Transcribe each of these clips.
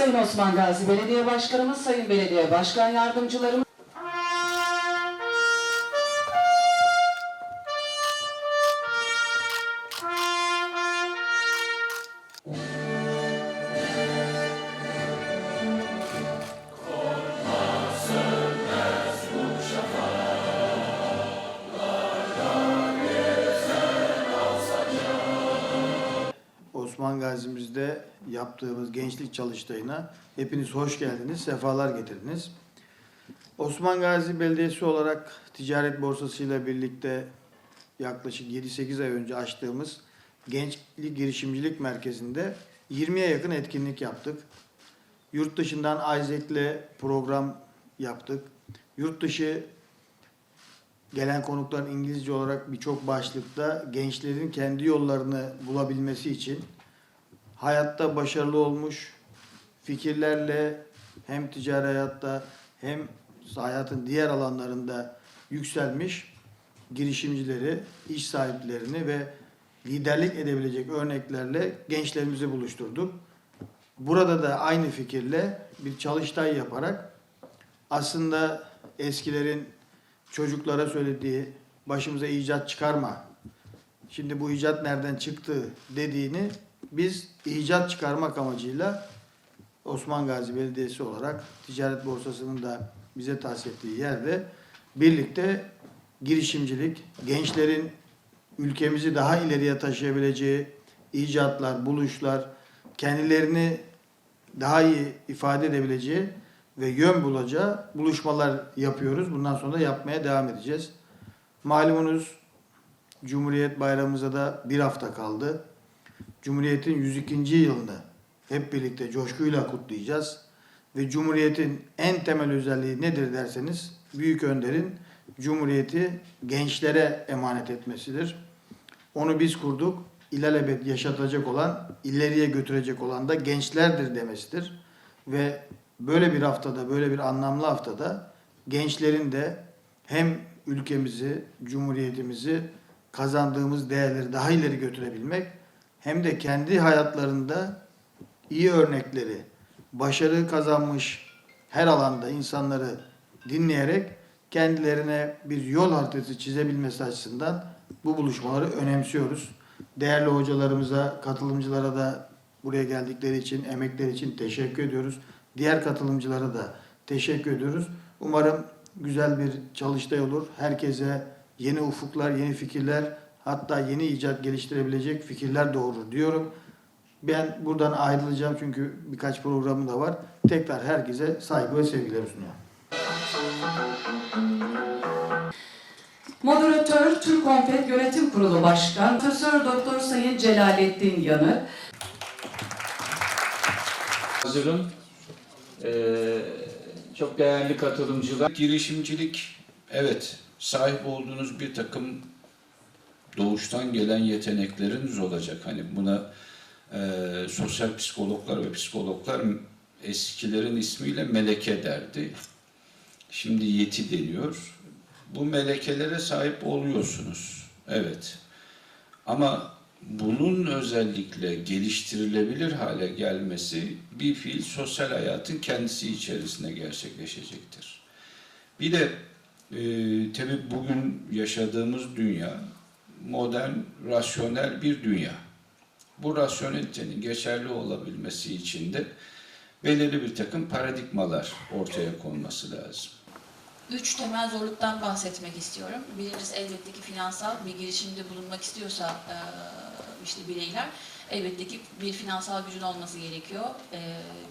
Sayın Osman Gazi Belediye Başkanımız, Sayın Belediye Başkan Yardımcılarımız, Osman Gazi'mizde yaptığımız gençlik çalıştayına hepiniz hoş geldiniz, sefalar getirdiniz. Osman Gazi Belediyesi olarak ticaret borsası ile birlikte yaklaşık 7-8 ay önce açtığımız Gençlik Girişimcilik Merkezi'nde 20'ye yakın etkinlik yaptık. Yurt dışından Isaac'le program yaptık. Yurt dışı gelen konukların İngilizce olarak birçok başlıkta gençlerin kendi yollarını bulabilmesi için hayatta başarılı olmuş fikirlerle hem ticari hayatta hem hayatın diğer alanlarında yükselmiş girişimcileri, iş sahiplerini ve liderlik edebilecek örneklerle gençlerimizi buluşturduk. Burada da aynı fikirle bir çalıştay yaparak aslında eskilerin çocuklara söylediği başımıza icat çıkarma. Şimdi bu icat nereden çıktı dediğini biz icat çıkarmak amacıyla Osman Gazi Belediyesi olarak ticaret borsasının da bize tahsis ettiği yerde birlikte girişimcilik, gençlerin ülkemizi daha ileriye taşıyabileceği icatlar, buluşlar, kendilerini daha iyi ifade edebileceği ve yön bulacağı buluşmalar yapıyoruz. Bundan sonra da yapmaya devam edeceğiz. Malumunuz Cumhuriyet Bayramımıza da bir hafta kaldı. Cumhuriyet'in 102. yılını hep birlikte coşkuyla kutlayacağız. Ve Cumhuriyet'in en temel özelliği nedir derseniz Büyük Önder'in Cumhuriyeti gençlere emanet etmesidir. Onu biz kurduk. İlelebet yaşatacak olan, ileriye götürecek olan da gençlerdir demesidir. Ve böyle bir haftada, böyle bir anlamlı haftada gençlerin de hem ülkemizi, cumhuriyetimizi kazandığımız değerleri daha ileri götürebilmek hem de kendi hayatlarında iyi örnekleri, başarı kazanmış her alanda insanları dinleyerek kendilerine bir yol haritası çizebilmesi açısından bu buluşmaları önemsiyoruz. Değerli hocalarımıza, katılımcılara da buraya geldikleri için, emekleri için teşekkür ediyoruz. Diğer katılımcılara da teşekkür ediyoruz. Umarım güzel bir çalıştay olur. Herkese yeni ufuklar, yeni fikirler, hatta yeni icat geliştirebilecek fikirler doğurur diyorum. Ben buradan ayrılacağım çünkü birkaç programım da var. Tekrar herkese saygı ve sevgiler sunuyorum. Moderatör Türk Konfet Yönetim Kurulu Başkan Profesör Doktor Sayın Celalettin Yanı, Hazırım. Ee, çok değerli katılımcılar. Girişimcilik, evet sahip olduğunuz bir takım doğuştan gelen yetenekleriniz olacak. Hani buna e, sosyal psikologlar ve psikologlar eskilerin ismiyle meleke derdi. Şimdi yeti deniyor. Bu melekelere sahip oluyorsunuz. Evet. Ama bunun özellikle geliştirilebilir hale gelmesi bir fiil sosyal hayatın kendisi içerisinde gerçekleşecektir. Bir de e, tabii bugün yaşadığımız dünya modern, rasyonel bir dünya. Bu rasyonelitenin geçerli olabilmesi için de belirli bir takım paradigmalar ortaya konması lazım. Üç temel zorluktan bahsetmek istiyorum. Birincisi elbette ki finansal bir girişimde bulunmak istiyorsa işte bireyler elbette ki bir finansal gücün olması gerekiyor. E,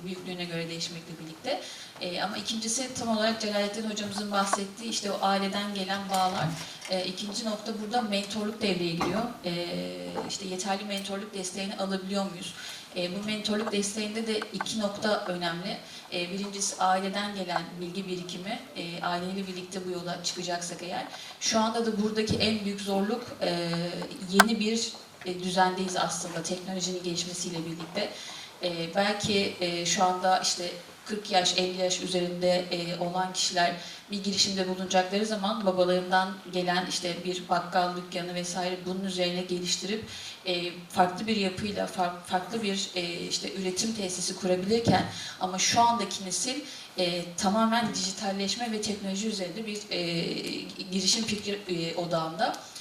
büyüklüğüne göre değişmekle birlikte. E, ama ikincisi tam olarak Celalettin hocamızın bahsettiği işte o aileden gelen bağlar. E, ikinci nokta burada mentorluk devreye giriyor. E, işte yeterli mentorluk desteğini alabiliyor muyuz? E, bu mentorluk desteğinde de iki nokta önemli. E, birincisi aileden gelen bilgi birikimi, e, aileyle birlikte bu yola çıkacaksak eğer. Şu anda da buradaki en büyük zorluk e, yeni bir e, düzendeyiz aslında teknolojinin gelişmesiyle birlikte. E, belki e, şu anda işte 40 yaş, 50 yaş üzerinde e, olan kişiler bir girişimde bulunacakları zaman babalarından gelen işte bir bakkal dükkanı vesaire bunun üzerine geliştirip e, farklı bir yapıyla far- farklı bir e, işte üretim tesisi kurabilirken ama şu andaki nesil e, tamamen dijitalleşme ve teknoloji üzerinde bir e, girişim fikri e, odağında.